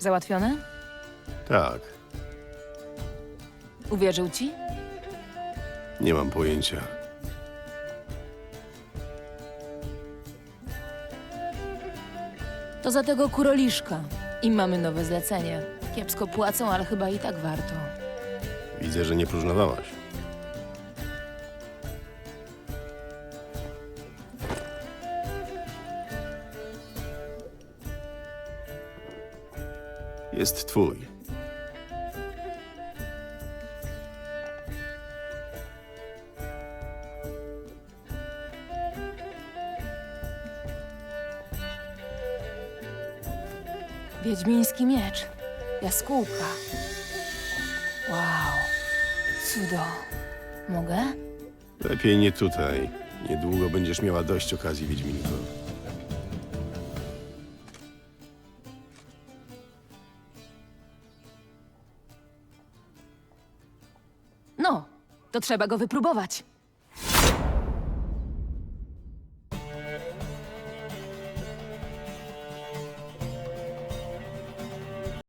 Załatwione? Tak, Uwierzył ci? nie mam pojęcia. To za tego kuroliszka. I mamy nowe zlecenie. Kiepsko płacą, ale chyba i tak warto. Widzę, że nie próżnowałaś. Jest twój. Wiedźmiński miecz. Jaskółka. Wow. Cudo. Mogę? Lepiej nie tutaj. Niedługo będziesz miała dość okazji, Wiedźminko. To trzeba go wypróbować.